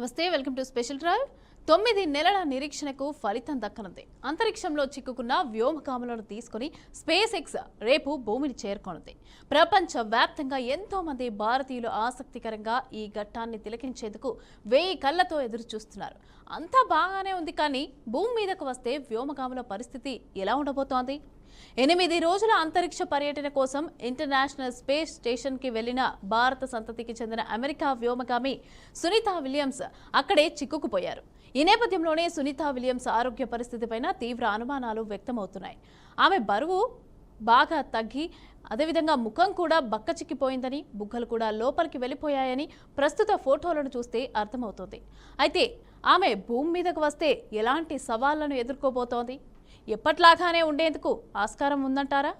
నమస్తే welcome to special drive తొమ్మిది నెలల నిరీక్షణకు ఫలితం దక్కనుంది. అంతరిక్షంలో చిక్కుకున్న వ్యోమకాములను తీసుకుని స్పేస్ ఎక్స్ రేపు భూమిని చేరుకోనుంది. ప్రపంచ వ్యాప్తంగా ఎంతో మంది భారతీయులు ఆసక్తికరంగా ఈ ఘట్టాన్ని తిలకించేందుకు వేయి కళ్ళతో ఎదురు చూస్తున్నారు అంతా బాగానే ఉంది కానీ భూమి మీదకు వస్తే వ్యోమకాముల పరిస్థితి ఎలా ఉండబోతోంది? ఎనిమిది రోజుల అంతరిక్ష పర్యటన కోసం ఇంటర్నేషనల్ స్పేస్ స్టేషన్కి వెళ్ళిన భారత సంతతికి చెందిన అమెరికా వ్యోమగామి సునీత విలియమ్స్ అక్కడే చిక్కుకుపోయారు. ఈ నేపథ్యంలోనే సునీత విలియమ్స్ ఆరోగ్య పరిస్థితిపైన తీవ్ర అనుమానాలు వ్యక్తమవుతున్నాయి. ఆమె బరువు బాగా తగ్గి అదేవిధంగా ముఖం కూడా బక్కచిక్కిపోయిందని బుగ్గలు కూడా లోపలికి వెళ్ళిపోయాయని ప్రస్తుత ఫోటోలను చూస్తే అర్థమవుతుంది. అయితే ఆమె భూమి మీదకు వస్తే ఎలాంటి సవాళ్ళను ఎదుర్కోబోతోంది? ఎప్పట్లాగానే ఉండేందుకు ఆస్కారం ఉందంటారా?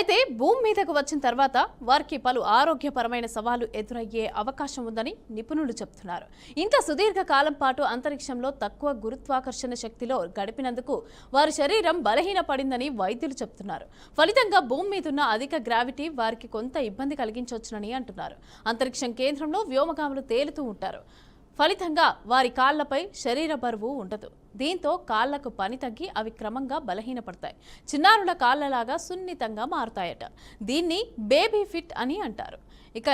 అయితే భూమి మీదకు వచ్చిన తర్వాత వారికి పలు ఆరోగ్యపరమైన సవాళ్ళు ఎదురయ్యే అవకాశం ఉందని నిపుణులు చెబుతున్నారు. ఇంత సుదీర్ఘ కాలం పాటు అంతరిక్షంలో తక్కువ గురుత్వాకర్షణ శక్తిలో గడిపినందుకు వారి శరీరం బలహీనపడిందని వైద్యులు చెబుతున్నారు. ఫలితంగా భూమి మీదున్న అధిక గ్రావిటీ వారికి కొంత ఇబ్బంది కలిగించవచ్చునని అంటున్నారు. అంతరిక్షం కేంద్రంలో వ్యోమగాములు తేలుతూ ఉంటారు. ఫలితంగా వారి కాళ్ళపై శరీర బరువు ఉండదు. దీంతో కాళ్ళకు పని తగ్గి అవి క్రమంగా బలహీనపడతాయి. చిన్నారుల కాళ్ళలాగా సున్నితంగా మారుతాయట. దీన్ని బేబీ ఫిట్ అని అంటారు. ఇక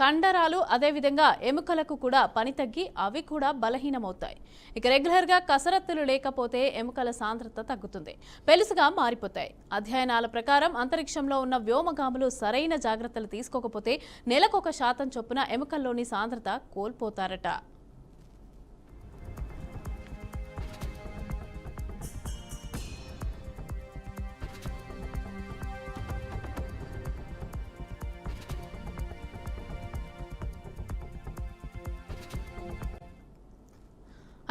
కండరాలు అదేవిధంగా ఎముకలకు కూడా పని తగ్గి అవి కూడా బలహీనమవుతాయి. ఇక రెగ్యులర్గా కసరత్తులు లేకపోతే ఎముకల సాంద్రత తగ్గుతుంది. పెలుసుగా మారిపోతాయి. అధ్యయనాల ప్రకారం అంతరిక్షంలో ఉన్న వ్యోమగాములు సరైన జాగ్రత్తలు తీసుకోకపోతే నెలకొక శాతం చొప్పున ఎముకల్లోని సాంద్రత కోల్పోతారట.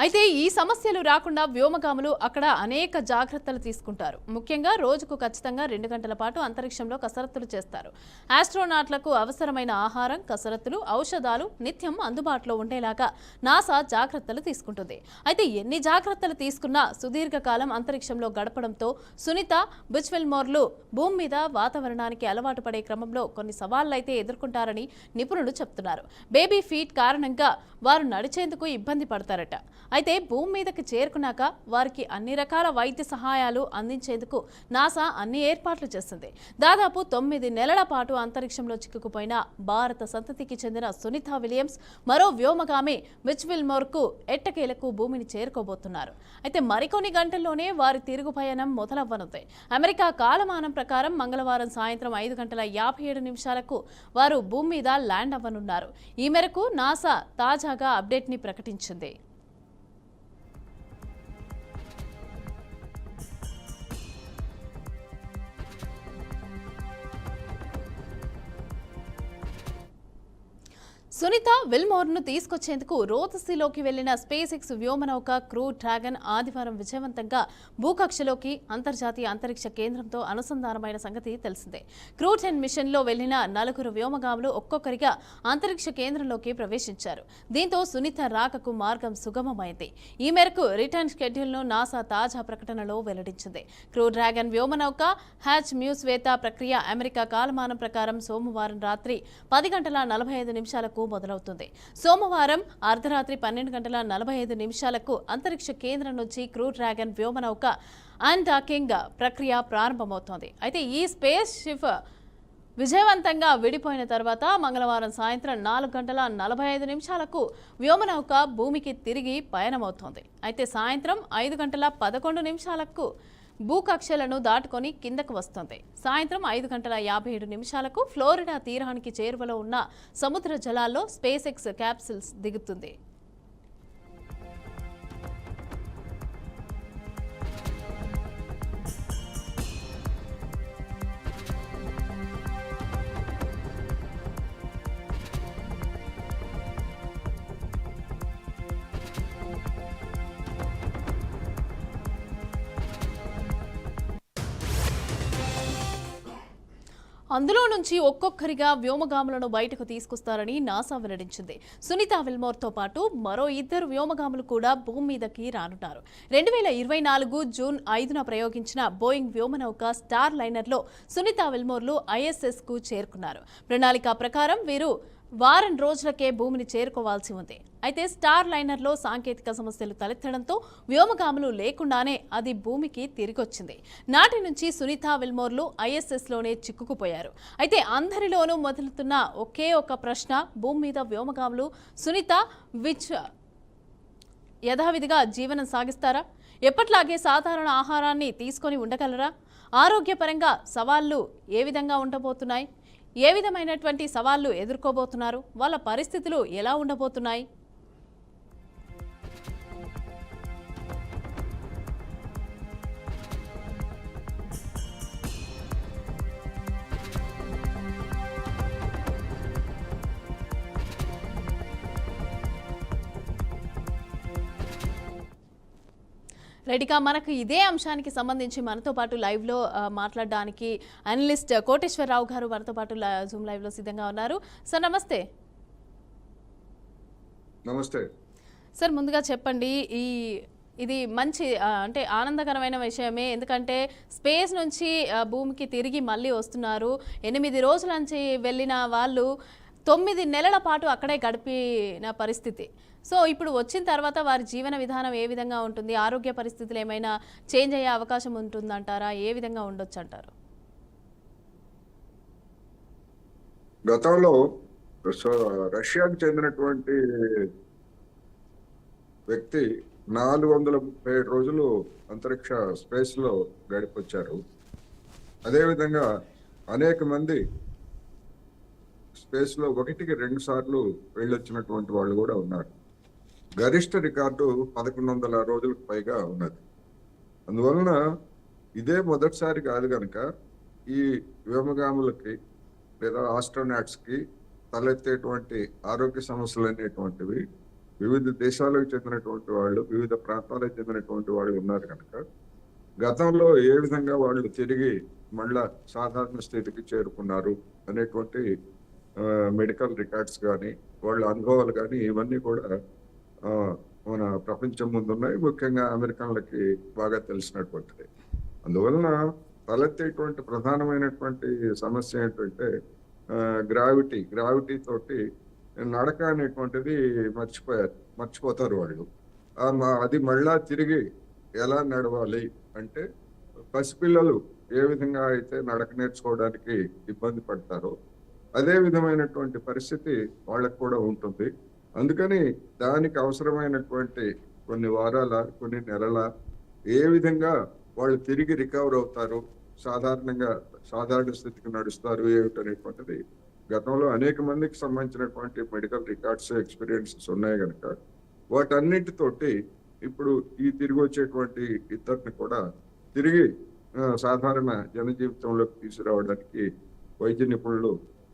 అయితే ఈ సమస్యలు రాకుండా వ్యోమగాములు అక్కడ అనేక జాగ్రత్తలు తీసుకుంటారు. ముఖ్యంగా రోజుకు ఖచ్చితంగా రెండు గంటల పాటు అంతరిక్షంలో కసరత్తులు చేస్తారు. ఆస్ట్రోనాట్లకు అవసరమైన ఆహారం కసరత్తులు ఔషధాలు నిత్యం అందుబాటులో ఉండేలాగా నాసా జాగ్రత్తలు తీసుకుంటుంది. అయితే ఎన్ని జాగ్రత్తలు తీసుకున్నా సుదీర్ఘకాలం అంతరిక్షంలో గడపడంతో సునీత బుచ్వెల్మోర్లు భూమి మీద వాతావరణానికి అలవాటు పడే క్రమంలో కొన్ని సవాళ్ళైతే ఎదుర్కొంటారని నిపుణులు చెప్తున్నారు. బేబీ ఫీట్ కారణంగా వారు నడిచేందుకు ఇబ్బంది పడతారట. అయితే భూమి మీదకి చేరుకున్నాక వారికి అన్ని రకాల వైద్య సహాయాలు అందించేందుకు నాసా అన్ని ఏర్పాట్లు చేస్తుంది. దాదాపు తొమ్మిది నెలల పాటు అంతరిక్షంలో చిక్కుకుపోయిన భారత సంతతికి చెందిన సునీత విలియమ్స్ మరో వ్యోమగామి మిచ్విల్మోర్కు ఎట్టకేలకు భూమిని చేరుకోబోతున్నారు. అయితే మరికొన్ని గంటల్లోనే వారి తిరుగు పయనం మొదలవ్వనుంది. అమెరికా కాలమానం ప్రకారం మంగళవారం సాయంత్రం ఐదు గంటల యాభై ఏడు నిమిషాలకు వారు భూమి మీద ల్యాండ్ అవ్వనున్నారు. ఈ మేరకు నాసా తాజాగా అప్డేట్ని ప్రకటించింది. సునీత విల్మోర్ను తీసుకొచ్చేందుకు రోతసీలోకి వెళ్ళిన స్పేస్ ఎక్స్ వ్యోమనౌక క్రూ డ్రాగన్ ఆదివారం విజయవంతంగా భూకక్షలోకి అంతర్జాతీయ అంతరిక్ష కేంద్రంతో అనుసంధానమైన సంగతి తెలిసిందే. క్రూ టెన్ మిషన్లో వెళ్ళిన నలుగురు వ్యోమగాములు ఒక్కొక్కరిగా అంతరిక్ష కేంద్రంలోకి ప్రవేశించారు. దీంతో సునీత రాకకు మార్గం సుగమమైంది. ఈ మేరకు రిటర్న్ షెడ్యూల్ను నాసా తాజా ప్రకటనలో వెల్లడించింది. క్రూ డ్రాగన్ వ్యోమనౌక హ్యాచ్ మ్యూస్వేత ప్రక్రియ అమెరికా కాలమానం ప్రకారం సోమవారం రాత్రి పది గంటల నలభై ఐదు నిమిషాలకు మొదలవుతుంది. సోమవారం అర్ధరాత్రి పన్నెండు గంటల నలభై ఐదు నిమిషాలకు అంతరిక్ష కేంద్రం నుంచి క్రూ డ్రాగన్ వ్యోమనౌక అన్డాకింగ్ ప్రక్రియ ప్రారంభమవుతోంది. అయితే ఈ స్పేస్ షిప్ విజయవంతంగా విడిపోయిన తర్వాత మంగళవారం సాయంత్రం నాలుగు గంటల నలభై ఐదు నిమిషాలకు వ్యోమనౌక భూమికి తిరిగి పయనమవుతోంది. అయితే సాయంత్రం ఐదు గంటల పదకొండు నిమిషాలకు భూకక్షలను దాటుకొని కిందకు వస్తుంది. సాయంత్రం ఐదు గంటల యాభై ఏడు నిమిషాలకు ఫ్లోరిడా తీరానికి చేరువలో ఉన్న సముద్ర జలాల్లో స్పేస్ ఎక్స్ క్యాప్సిల్స్ దిగుతుంది. అందులో నుంచి ఒక్కొక్కరిగా వ్యోమగాములను బయటకు తీసుకొస్తారని నాసా వెల్లడించింది. సునీత విల్మోర్తో పాటు మరో ఇద్దరు వ్యోమగాములు కూడా భూమి మీదకి రానున్నారు. రెండు వేల ఇరవై నాలుగు జూన్ ఐదున ప్రయోగించిన బోయింగ్ వ్యోమనౌక స్టార్ లైనర్లో సునీత విల్మోర్లు ఐఎస్ఎస్కు చేరుకున్నారు. ప్రణాళిక ప్రకారం వీరు వారం రోజులకే భూమిని చేరుకోవాల్సి ఉంది. అయితే స్టార్ లైనర్లో సాంకేతిక సమస్యలు తలెత్తడంతో వ్యోమగాములు లేకుండానే అది భూమికి తిరిగొచ్చింది. నాటి నుంచి సునీత విల్మోర్లు ఐఎస్ఎస్లోనే చిక్కుకుపోయారు. అయితే అందరిలోనూ మొదలుతున్న ఒకే ఒక ప్రశ్న భూమి మీద వ్యోమగాములు సునీత విచ్ యథావిధిగా జీవనం సాగిస్తారా? ఎప్పట్లాగే సాధారణ ఆహారాన్ని తీసుకొని ఉండగలరా? ఆరోగ్యపరంగా సవాళ్ళు ఏ విధంగా ఉండబోతున్నాయి? ఏ విధమైనటువంటి సవాళ్ళు ఎదుర్కోబోతున్నారు? వాళ్ళ పరిస్థితులు ఎలా ఉండబోతున్నాయి? రెడీగా మనకు ఇదే అంశానికి సంబంధించి మనతో పాటు లైవ్లో మాట్లాడడానికి అనలిస్ట్ కోటేశ్వరరావు గారు మనతో పాటు జూమ్ లైవ్లో సిద్ధంగా ఉన్నారు. సార్ నమస్తే. నమస్తే. సార్ ముందుగా చెప్పండి ఈ ఇది మంచి అంటే ఆనందకరమైన విషయమే. ఎందుకంటే స్పేస్ నుంచి భూమికి తిరిగి మళ్ళీ వస్తున్నారు. ఎనిమిది రోజుల నుంచి వెళ్ళిన వాళ్ళు తొమ్మిది నెలల పాటు అక్కడే గడిపిన పరిస్థితి. సో ఇప్పుడు వచ్చిన తర్వాత వారి జీవన విధానం ఏ విధంగా ఉంటుంది? ఆరోగ్య పరిస్థితులు ఏమైనా చేంజ్ అయ్యే అవకాశం ఉంటుందంటారా? ఏ విధంగా ఉండొచ్చు అంటారు గతంలో రష్యాకు చెందినటువంటి వ్యక్తి నాలుగు వందల ముప్పై ఏడు రోజులు అంతరిక్ష స్పేస్లో గడిపొచ్చారు. అదేవిధంగా అనేక మంది స్పేస్లో ఒకటికి రెండు సార్లు వెళ్ళొచ్చినటువంటి వాళ్ళు కూడా ఉన్నారు. గరిష్ట రికార్డు పదకొండు వందల రోజులకు పైగా ఉన్నది. అందువలన ఇదే మొదటిసారి కాదు కనుక ఈ వ్యోమగాములకి లేదా ఆస్ట్రోనాట్స్కి తలెత్తేటువంటి ఆరోగ్య సమస్యలు అనేటువంటివి వివిధ దేశాలకు చెందినటువంటి వాళ్ళు వివిధ ప్రాంతాలకు చెందినటువంటి వాళ్ళు ఉన్నారు కనుక గతంలో ఏ విధంగా వాళ్ళు తిరిగి మళ్ళా సాధారణ స్థితికి చేరుకున్నారు అనేటువంటి మెడికల్ రికార్డ్స్ కానీ వాళ్ళ అనుభవాలు కానీ ఇవన్నీ కూడా మన ప్రపంచం ముందున్నాయి. ముఖ్యంగా అమెరికన్లకి బాగా తెలిసినటువంటిది. అందువలన తలెత్తేటువంటి ప్రధానమైనటువంటి సమస్య ఏంటంటే గ్రావిటీ. గ్రావిటీ తోటి నడక అనేటువంటిది మర్చిపోయారు మర్చిపోతారు వాళ్ళు. అది మళ్ళా తిరిగి ఎలా నడవాలి అంటే పసిపిల్లలు ఏ విధంగా అయితే నడక నేర్చుకోవడానికి ఇబ్బంది పడతారో అదే విధమైనటువంటి పరిస్థితి వాళ్ళకు కూడా ఉంటుంది. అందుకని దానికి అవసరమైనటువంటి కొన్ని వారాల కొన్ని నెలల ఏ విధంగా వాళ్ళు తిరిగి రికవర్ అవుతారు సాధారణంగా సాధారణ స్థితికి నడుస్తారు ఏమిటనేటువంటిది గతంలో అనేక మందికి సంబంధించినటువంటి మెడికల్ రికార్డ్స్ ఎక్స్పీరియన్సెస్ ఉన్నాయి కనుక వాటన్నిటితోటి ఇప్పుడు ఈ తిరిగి వచ్చేటువంటి ఇద్దరిని కూడా తిరిగి సాధారణ జనజీవితంలోకి తీసుకురావడానికి వైద్య నిపుణులు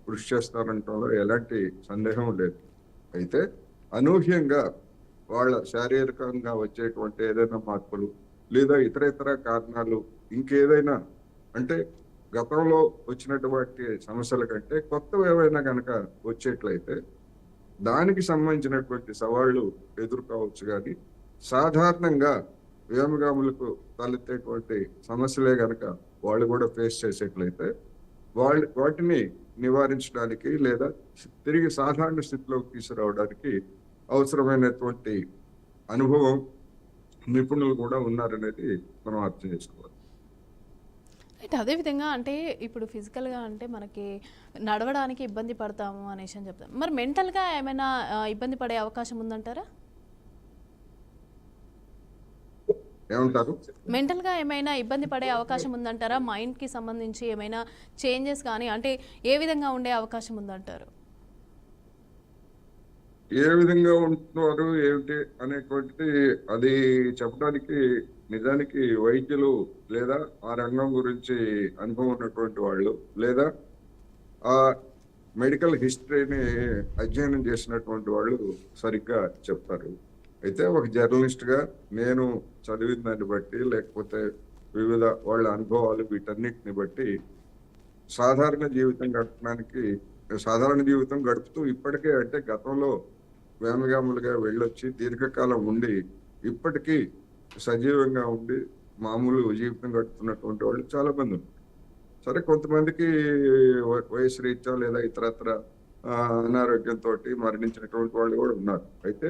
కృషి చేస్తారంటంలో ఎలాంటి సందేహం లేదు. అయితే అనూహ్యంగా వాళ్ళ శారీరకంగా వచ్చేటువంటి ఏదైనా మార్పులు లేదా ఇతర ఇతర కారణాలు ఇంకేదైనా అంటే గతంలో వచ్చినటువంటి సమస్యల కంటే కొత్తవి ఏవైనా కనుక వచ్చేట్లయితే దానికి సంబంధించినటువంటి సవాళ్ళు ఎదుర్కోవచ్చు కానీ సాధారణంగా వ్యోమగాములకు తలెత్తేటువంటి సమస్యలే కనుక వాళ్ళు కూడా ఫేస్ చేసేట్లయితే వాళ్ళ వాటిని నివారించడానికి లేదా తిరిగి సాధారణ స్థితిలోకి తీసుకురావడానికి అవసరమైనటువంటి అనుభవం నిపుణులు కూడా ఉన్నారనేది మనం అర్థం చేసుకోవాలి. అయితే అదేవిధంగా అంటే ఇప్పుడు ఫిజికల్గా అంటే మనకి నడవడానికి ఇబ్బంది పడతాము అనేసి అని చెప్తాం. మరి మెంటల్గా ఏమైనా ఇబ్బంది పడే అవకాశం ఉందంటారా? ఏమంటారు? మెంటల్గా ఏమైనా ఇబ్బంది పడే అవకాశం ఉందంటారా? మైండ్కి సంబంధించి ఏమైనా చేంజెస్ కానీ అంటే ఏ విధంగా ఉండే అవకాశం ఉందంటారు? ఏ విధంగా ఉంటున్నారు ఏమిటి అనేటువంటిది అది చెప్పడానికి నిజానికి వైద్యులు లేదా ఆ రంగం గురించి అనుభవం ఉన్నటువంటి వాళ్ళు లేదా ఆ మెడికల్ హిస్టరీని అధ్యయనం చేసినటువంటి వాళ్ళు సరిగ్గా చెప్తారు. అయితే ఒక జర్నలిస్ట్గా నేను చదివిన దాన్ని బట్టి లేకపోతే వివిధ వాళ్ళ అనుభవాలు వీటన్నిటిని బట్టి సాధారణ జీవితం గడపడానికి సాధారణ జీవితం గడుపుతూ ఇప్పటికే అంటే గతంలో వేమగాములుగా వెళ్ళొచ్చి దీర్ఘకాలం ఉండి ఇప్పటికీ సజీవంగా ఉండి మామూలు జీవితం గడుపుతున్నటువంటి వాళ్ళు చాలా మంది ఉన్నారు. సరే కొంతమందికి వయసు రీత్యా లేదా ఇతరత్ర అనారోగ్యంతో మరణించినటువంటి వాళ్ళు కూడా ఉన్నారు. అయితే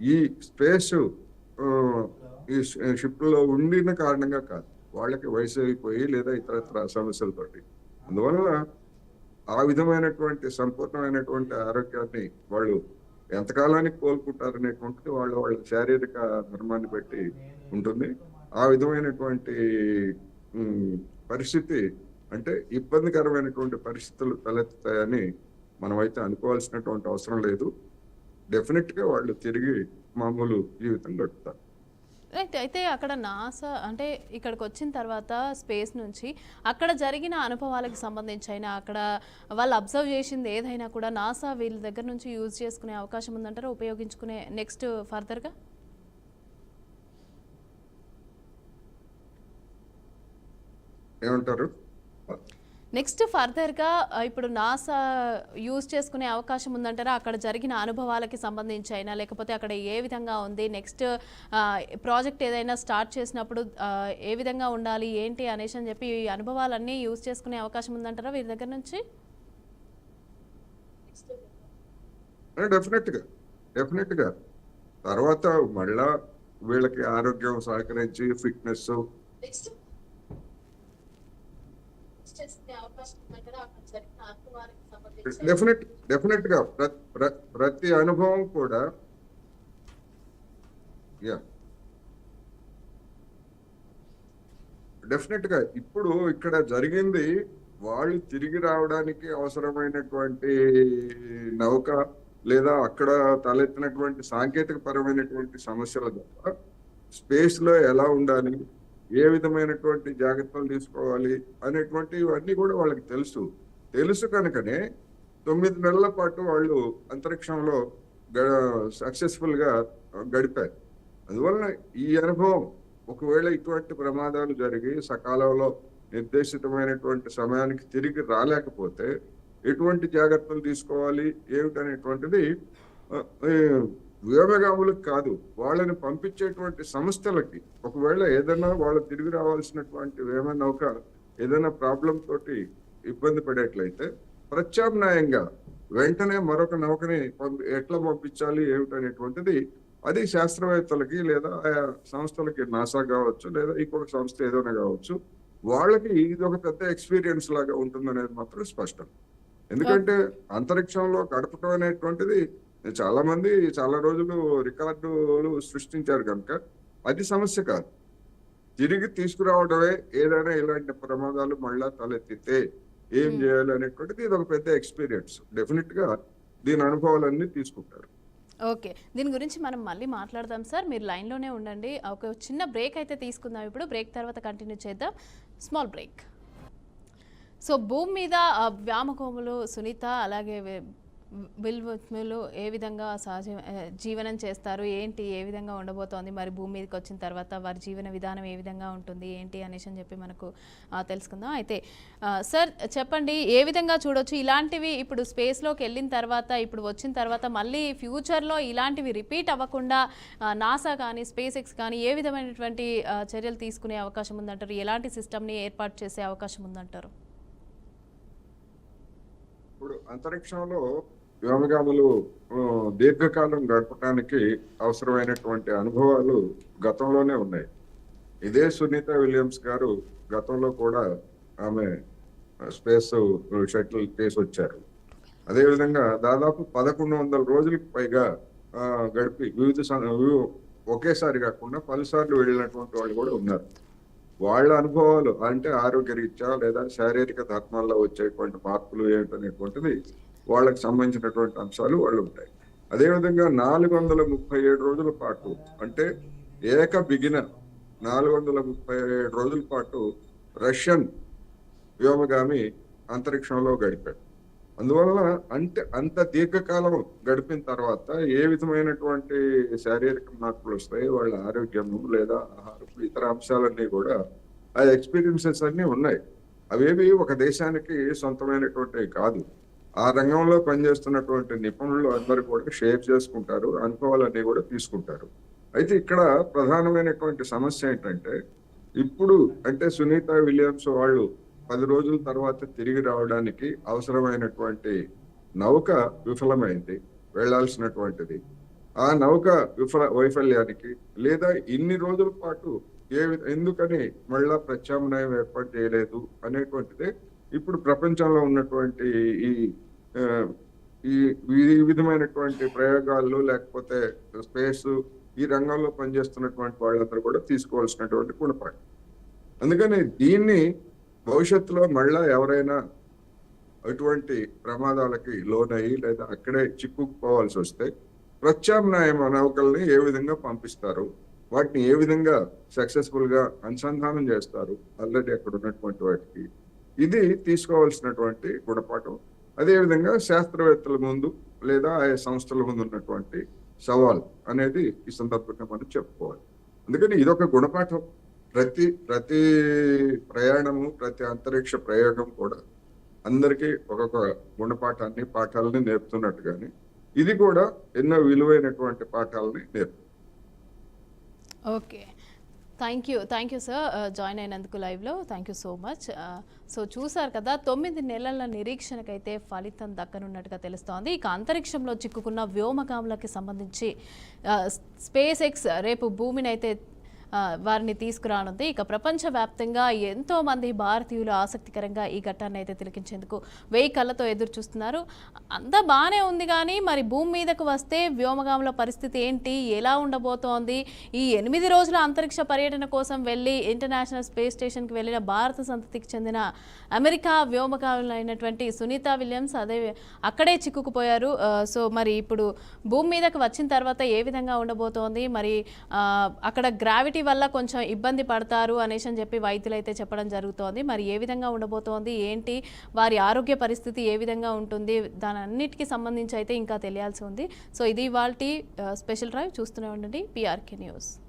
ఈ స్పేస్ ఈ షిప్లో ఉండిన కారణంగా కాదు. వాళ్ళకి వయసు అయిపోయి లేదా ఇతరత్ర సమస్యలతోటి. అందువలన ఆ విధమైనటువంటి సంపూర్ణమైనటువంటి ఆరోగ్యాన్ని వాళ్ళు ఎంతకాలానికి కోలుకుంటారనేటువంటిది వాళ్ళ వాళ్ళ శారీరక ధర్మాన్ని బట్టి ఉంటుంది. ఆ విధమైనటువంటి పరిస్థితి అంటే ఇబ్బందికరమైనటువంటి పరిస్థితులు తలెత్తుతాయని మనమైతే అనుకోవాల్సినటువంటి అవసరం లేదు. డెఫినెట్గా వాళ్ళు తిరిగి మామూలు జీవితం గడుపుతారు. రైట్. అయితే అక్కడ నాసా అంటే ఇక్కడికి వచ్చిన తర్వాత స్పేస్ నుంచి అక్కడ జరిగిన అనుభవాలకు సంబంధించి అయినా అక్కడ వాళ్ళు అబ్జర్వ్ చేసింది ఏదైనా కూడా నాసా వీళ్ళ దగ్గర నుంచి యూజ్ చేసుకునే అవకాశం ఉందంటారా? ఉపయోగించుకునే నెక్స్ట్ ఫర్దర్గా? ఏమంటారు? నెక్స్ట్ ఫర్దర్గా ఇప్పుడు నాసా యూజ్ చేసుకునే అవకాశం ఉందంటారా? అక్కడ జరిగిన అనుభవాలకి సంబంధించి అయినా లేకపోతే అక్కడ ఏ విధంగా ఉంది? నెక్స్ట్ ప్రాజెక్ట్ ఏదైనా స్టార్ట్ చేసినప్పుడు ఏ విధంగా ఉండాలి? ఏంటి అనేసి అని చెప్పి ఈ అనుభవాలన్నీ యూజ్ చేసుకునే అవకాశం ఉందంటారా వీరి దగ్గర నుంచి? డెఫినెట్గా డెఫినెట్గా తర్వాత మళ్ళా వీళ్ళకి ఆరోగ్యం సహకరించి ఫిట్నెస్ డెఫినెట్ డెఫినెట్గా ప్రతి అనుభవం కూడా యా డెఫినెట్గా ఇప్పుడు ఇక్కడ జరిగింది వాళ్ళు తిరిగి రావడానికి అవసరమైనటువంటి నౌక లేదా అక్కడ తలెత్తినటువంటి సాంకేతిక పరమైనటువంటి సమస్యల ద్వారా స్పేస్లో ఎలా ఉండాలి ఏ విధమైనటువంటి జాగ్రత్తలు తీసుకోవాలి అనేటువంటి ఇవన్నీ కూడా వాళ్ళకి తెలుసు. తెలుసు కనుకనే తొమ్మిది నెలల పాటు వాళ్ళు అంతరిక్షంలో సక్సెస్ఫుల్గా గడిపారు. అందువలన ఈ అనుభవం ఒకవేళ ఇటువంటి ప్రమాదాలు జరిగి సకాలంలో నిర్దేశితమైనటువంటి సమయానికి తిరిగి రాలేకపోతే ఎటువంటి జాగ్రత్తలు తీసుకోవాలి? ఏమిటనేటువంటిది వ్యోమగాములకు కాదు వాళ్ళని పంపించేటువంటి సంస్థలకి. ఒకవేళ ఏదైనా వాళ్ళు తిరిగి రావాల్సినటువంటి వేమ నౌక ఏదైనా ప్రాబ్లం తోటి ఇబ్బంది పడేట్లయితే ప్రత్యామ్నాయంగా వెంటనే మరొక నౌకని పంపి ఎట్లా పంపించాలి ఏమిటనేటువంటిది అది శాస్త్రవేత్తలకి లేదా ఆయా సంస్థలకి నాసా కావచ్చు లేదా ఇంకొక సంస్థ ఏదైనా కావచ్చు వాళ్ళకి ఇది ఒక పెద్ద ఎక్స్పీరియన్స్ లాగా ఉంటుందనేది మాత్రం స్పష్టం. ఎందుకంటే అంతరిక్షంలో గడపటం అనేటువంటిది చాలా మంది చాలా రోజులు రికార్డులు సృష్టించారు కనుక అది సమస్య కాదు. తిరిగి తీసుకురావడమే ఏదైనా ఇలాంటి ప్రమాదాలు మళ్ళా తలెత్తితే ఏం చేయాలి అనేటువంటిది ఇది ఒక పెద్ద ఎక్స్పీరియన్స్ డెఫినెట్గా దీని అనుభవాలన్నీ తీసుకుంటారు. ఓకే. దీని గురించి మనం మళ్ళీ మాట్లాడదాం సార్. మీరు లైన్లోనే ఉండండి. ఒక చిన్న బ్రేక్ అయితే తీసుకుందాం ఇప్పుడు. బ్రేక్ తర్వాత కంటిన్యూ చేద్దాం. స్మాల్ బ్రేక్ సో భూమి మీద వ్యామకోములు సునీత అలాగే వి- ఏ విధంగా సహజ జీవనం చేస్తారు? ఏంటి? ఏ విధంగా ఉండబోతోంది? మరి భూమి మీదకి వచ్చిన తర్వాత వారి జీవన విధానం ఏ విధంగా ఉంటుంది? ఏంటి? అనేసి అని చెప్పి మనకు తెలుసుకుందాం. అయితే సార్ చెప్పండి. ఏ విధంగా చూడొచ్చు? ఇలాంటివి ఇప్పుడు స్పేస్లోకి వెళ్ళిన తర్వాత ఇప్పుడు వచ్చిన తర్వాత మళ్ళీ ఫ్యూచర్లో ఇలాంటివి రిపీట్ అవ్వకుండా నాసా కానీ స్పేస్ ఎక్స్ కానీ ఏ విధమైనటువంటి చర్యలు తీసుకునే అవకాశం ఉందంటారు? ఎలాంటి సిస్టమ్ని ఏర్పాటు చేసే అవకాశం ఉందంటారు? ఇప్పుడు అంతరిక్షంలో వ్యోమగాములు దీర్ఘకాలం గడపడానికి అవసరమైనటువంటి అనుభవాలు గతంలోనే ఉన్నాయి. ఇదే సునీత విలియమ్స్ గారు గతంలో కూడా ఆమె స్పేస్ షటిల్ చేసి వచ్చారు అదేవిధంగా దాదాపు పదకొండు వందల రోజులకు పైగా గడిపి వివిధ ఒకేసారి కాకుండా పలుసార్లు వెళ్ళినటువంటి వాళ్ళు కూడా ఉన్నారు. వాళ్ళ అనుభవాలు అంటే ఆరోగ్య రీత్యా లేదా శారీరక ధర్మాల్లో వచ్చేటువంటి మార్పులు ఏంటనేటువంటిది వాళ్ళకి సంబంధించినటువంటి అంశాలు వాళ్ళు ఉంటాయి. అదేవిధంగా నాలుగు వందల ముప్పై ఏడు రోజుల పాటు అంటే ఏక బిగినర్ నాలుగు వందల ముప్పై ఏడు రోజుల పాటు రష్యన్ వ్యోమగామి అంతరిక్షంలో గడిపాడు. అందువల్ల అంటే అంత దీర్ఘకాలం గడిపిన తర్వాత ఏ విధమైనటువంటి శారీరక మార్పులు వస్తాయి? వాళ్ళ ఆరోగ్యము లేదా ఆహారపు ఇతర అంశాలన్నీ కూడా ఆ ఎక్స్పీరియన్సెస్ అన్నీ ఉన్నాయి. అవేవి ఒక దేశానికి సొంతమైనటువంటివి కాదు. ఆ రంగంలో పనిచేస్తున్నటువంటి నిపుణులు అందరూ కూడా షేర్ చేసుకుంటారు అనుభవాలన్నీ కూడా తీసుకుంటారు. అయితే ఇక్కడ ప్రధానమైనటువంటి సమస్య ఏంటంటే ఇప్పుడు అంటే సునీత విలియమ్స్ వాళ్ళు పది రోజుల తర్వాత తిరిగి రావడానికి అవసరమైనటువంటి నౌక విఫలమైంది వెళ్ళాల్సినటువంటిది. ఆ నౌక విఫల వైఫల్యానికి లేదా ఇన్ని రోజుల పాటు ఏ ఎందుకని మళ్ళా ప్రత్యామ్నాయం ఏర్పాటు చేయలేదు అనేటువంటిది ఇప్పుడు ప్రపంచంలో ఉన్నటువంటి ఈ ఈ ఈ విధమైనటువంటి ప్రయోగాలు లేకపోతే స్పేస్ ఈ రంగంలో పనిచేస్తున్నటువంటి వాళ్ళందరూ కూడా తీసుకోవాల్సినటువంటి గుణపాఠం. అందుకని దీన్ని భవిష్యత్తులో మళ్ళా ఎవరైనా అటువంటి ప్రమాదాలకి లోనయ్యి లేదా అక్కడే చిక్కుకుపోవాల్సి వస్తే ప్రత్యామ్నాయ నౌకల్ని ఏ విధంగా పంపిస్తారు? వాటిని ఏ విధంగా సక్సెస్ఫుల్గా అనుసంధానం చేస్తారు? ఆల్రెడీ అక్కడ ఉన్నటువంటి వాటికి. ఇది తీసుకోవాల్సినటువంటి గుణపాఠం. అదేవిధంగా శాస్త్రవేత్తల ముందు లేదా ఆయా సంస్థల ముందు ఉన్నటువంటి సవాల్ అనేది ఈ సందర్భంగా మనం చెప్పుకోవాలి. అందుకని ఇదొక గుణపాఠం. ప్రతి ప్రతి ప్రయాణము ప్రతి అంతరిక్ష ప్రయోగం కూడా అందరికీ ఒక్కొక్క గుణపాఠాన్ని పాఠాలని నేర్పుతున్నట్టుగానే ఇది కూడా ఎన్నో విలువైనటువంటి పాఠాలని నేర్పు okay. Thank you thank you sir uh, join అయినందుకు లైవ్లో thank you so much so చూసారు కదా తొమ్మిది నెలల నిరీక్షణకైతే ఫలితం దక్కనున్నట్టుగా తెలుస్తోంది. ఇక అంతరిక్షంలో చిక్కుకున్న వ్యోమగాములకి సంబంధించి uh, స్పేస్ ఎక్స్ రేపు భూమిని అయితే వారిని తీసుకురానుంది. ఇక ప్రపంచవ్యాప్తంగా ఎంతో మంది భారతీయులు ఆసక్తికరంగా ఈ ఘట్టాన్ని అయితే తిలకించేందుకు వెయ్యి కళ్ళతో ఎదురు చూస్తున్నారు. అంతా బాగానే ఉంది కానీ మరి భూమి మీదకు వస్తే వ్యోమగాముల పరిస్థితి ఏంటి? ఎలా ఉండబోతోంది? ఈ ఎనిమిది రోజుల అంతరిక్ష పర్యటన కోసం వెళ్ళి ఇంటర్నేషనల్ స్పేస్ స్టేషన్కి వెళ్ళిన భారత సంతతికి చెందిన అమెరికా వ్యోమగాములైనటువంటి సునీత విలియమ్స్ అదే అక్కడే చిక్కుకుపోయారు. సో మరి ఇప్పుడు భూమి మీదకు వచ్చిన తర్వాత ఏ విధంగా ఉండబోతోంది? మరి అక్కడ గ్రావిటీ వల్ల కొంచెం ఇబ్బంది పడతారు అనేసి అని చెప్పి వైద్యులు అయితే చెప్పడం జరుగుతోంది. మరి ఏ విధంగా ఉండబోతోంది? ఏంటి? వారి ఆరోగ్య పరిస్థితి ఏ విధంగా ఉంటుంది? దాని అన్నిటికీ సంబంధించి అయితే ఇంకా తెలియాల్సి ఉంది. సో ఇది ఇవాళ స్పెషల్ డ్రైవ్ చూస్తూనే ఉండండి. PRK news.